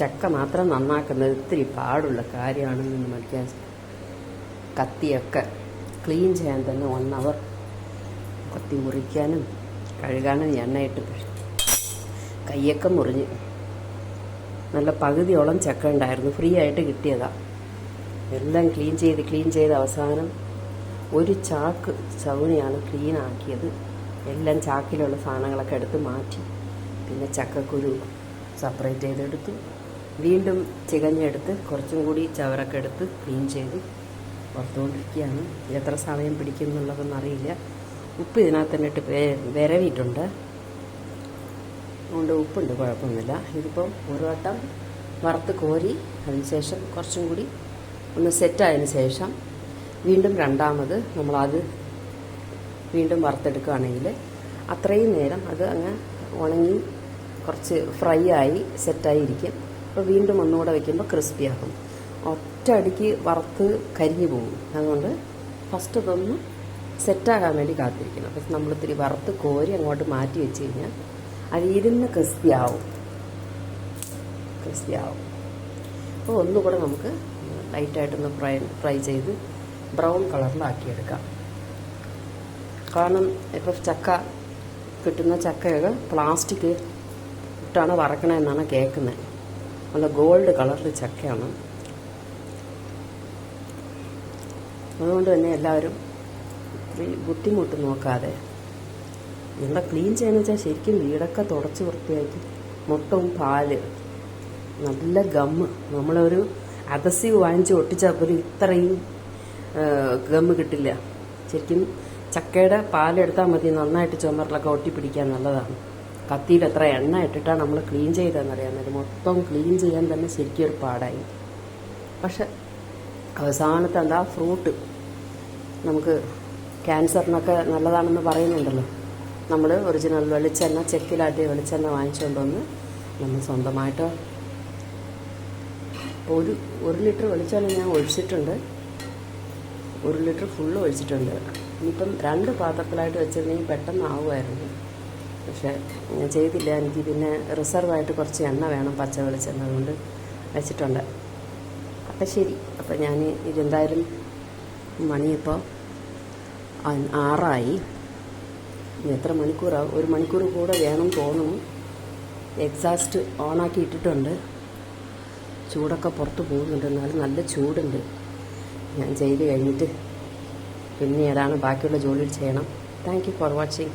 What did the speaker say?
ചക്ക മാത്രം നന്നാക്കുന്നത് ഇത്തിരി പാടുള്ള കാര്യമാണെന്ന് മനസ്സിലാൻ കത്തിയൊക്കെ ക്ലീൻ ചെയ്യാൻ തന്നെ വൺ അവർ കത്തി മുറിക്കാനും കഴുകാനും എണ്ണയിട്ട് കയ്യൊക്കെ മുറിഞ്ഞ്. നല്ല പകുതിയോളം ചക്ക ഉണ്ടായിരുന്നു. ഫ്രീ ആയിട്ട് കിട്ടിയതാ. എല്ലാം ക്ലീൻ ചെയ്ത് ക്ലീൻ ചെയ്ത് അവസാനം ഒരു ചാക്ക് ചവണിയാണ് ക്ലീൻ ആക്കിയത്. എല്ലാം ചാക്കിലുള്ള സാധനങ്ങളൊക്കെ എടുത്ത് മാറ്റി. പിന്നെ ചക്കക്കുരു സെപ്പറേറ്റ് ചെയ്തെടുത്തു. വീണ്ടും ചികഞ്ഞെടുത്ത് കുറച്ചും കൂടി ചവറൊക്കെ എടുത്ത് ക്ലീൻ ചെയ്ത് പുറത്തുകൊണ്ടിരിക്കുകയാണ് എത്ര സമയം പിടിക്കും എന്നുള്ളതൊന്നും അറിയില്ല. ഉപ്പ് ഇതിനകത്ത് തന്നെ ഇട്ട് വേ- വിരവിയിട്ടുണ്ട്. അതുകൊണ്ട് ഉപ്പുണ്ട് കുഴപ്പമൊന്നുമില്ല. ഇതിപ്പം ഒരു വട്ടം വറുത്ത് കോരി അതിനുശേഷം കുറച്ചും കൂടി ഒന്ന് സെറ്റായതിനു ശേഷം വീണ്ടും രണ്ടാമത് നമ്മളത് വീണ്ടും വറുത്തെടുക്കുകയാണെങ്കിൽ അത്രയും നേരം അത് അങ്ങ് ഉണങ്ങി കുറച്ച് ഫ്രൈ ആയി സെറ്റായി ഇരിക്കും അപ്പോൾ വീണ്ടും ഒന്നുകൂടെ വയ്ക്കുമ്പോൾ ഒറ്റ അടിക്ക് വറുത്ത് കരിഞ്ഞു പോകും. അതുകൊണ്ട് ഫസ്റ്റ് ഇതൊന്ന് സെറ്റാകാൻ വേണ്ടി കാത്തിരിക്കണം. അപ്പം നമ്മൾ ഇത്തിരി വറുത്ത് കോരി അങ്ങോട്ട് മാറ്റി വെച്ച് കഴിഞ്ഞാൽ അത് ഇരുന്ന് ക്രിസ്പി ആവും. ക്രിസ്പി ആവും. അപ്പോൾ ഒന്നുകൂടെ നമുക്ക് ലൈറ്റായിട്ടൊന്ന് ഫ്രൈ ഫ്രൈ ചെയ്ത് ബ്രൗൺ കളറിലാക്കിയെടുക്കാം കാരണം ഇപ്പോൾ ചക്ക കിട്ടുന്ന ചക്കയൊക്കെ പ്ലാസ്റ്റിക് ഇട്ടാണ് വറക്കണമെന്നാണ് കേൾക്കുന്നത് നല്ല ഗോൾഡ് കളറിൽ ചക്കയാണ്. അതുകൊണ്ട് തന്നെ എല്ലാവരും ഇത്രയും ബുദ്ധിമുട്ട് നോക്കാതെ എന്താ ക്ലീൻ ചെയ്യാന്ന് വെച്ചാൽ ശരിക്കും വീടൊക്കെ തുടച്ച് വൃത്തിയാക്കി മൊത്തവും പാൽ നല്ല ഗമ്മ് നമ്മളൊരു അതസീവ് വാങ്ങിച്ച് ഒട്ടിച്ചാൽ പോലും ഇത്രയും ഗമ്മ് കിട്ടില്ല. ശരിക്കും ചക്കയുടെ പാലെടുത്താൽ മതി നന്നായിട്ട് ചുമരിലൊക്കെ ഒട്ടിപ്പിടിക്കാൻ നല്ലതാണ്. കത്തിയിൽ എത്ര എണ്ണ ഇട്ടിട്ടാണ് നമ്മൾ ക്ലീൻ ചെയ്തതെന്നറിയാൻ നേരം മൊത്തം ക്ലീൻ ചെയ്യാൻ തന്നെ ശരിക്കും ഒരു പാടായി. പക്ഷെ അവസാനത്തെ എന്താ ഫ്രൂട്ട് നമുക്ക് ക്യാൻസറിനൊക്കെ നല്ലതാണെന്ന് പറയുന്നുണ്ടല്ലോ. നമ്മൾ ഒറിജിനൽ വെളിച്ചെണ്ണ ചെക്കിലാട്ടിയ വെളിച്ചെണ്ണ വാങ്ങിച്ചുകൊണ്ട് വന്ന് നമ്മൾ സ്വന്തമായിട്ട് ഒരു ഒരു ലിറ്റർ വെളിച്ചെണ്ണ ഞാൻ ഒഴിച്ചിട്ടുണ്ട്. ഒരു ലിറ്റർ ഫുള്ള് ഒഴിച്ചിട്ടുണ്ട്. ഇനിയിപ്പം രണ്ട് പാത്രത്തിലായിട്ട് വെച്ചിരുന്നെങ്കിൽ പെട്ടെന്ന് ആവുമായിരുന്നു പക്ഷേ ഞാൻ ചെയ്തില്ല. എനിക്ക് പിന്നെ റിസർവായിട്ട് കുറച്ച് എണ്ണ വേണം പച്ച വെളിച്ചെണ്ണ അതുകൊണ്ട് വെച്ചിട്ടുണ്ട്. അപ്പം ശരി. അപ്പം ഞാൻ ഇതെന്തായാലും മണിയിപ്പോൾ ആറായി. ഇനി എത്ര മണിക്കൂറാവും? ഒരു മണിക്കൂർ കൂടെ വേണം തോന്നുന്നു. എക്സാസ്റ്റ് ഓണാക്കി ഇട്ടിട്ടുണ്ട്. ചൂടൊക്കെ പുറത്ത് പോകുന്നുണ്ട്. എന്നാലും നല്ല ചൂടുണ്ട്. ഞാൻ ചെയ്ത് കഴിഞ്ഞിട്ട് പിന്നെ ഏതാണ് ബാക്കിയുള്ള ജോലി ചെയ്യണം. Thank you for watching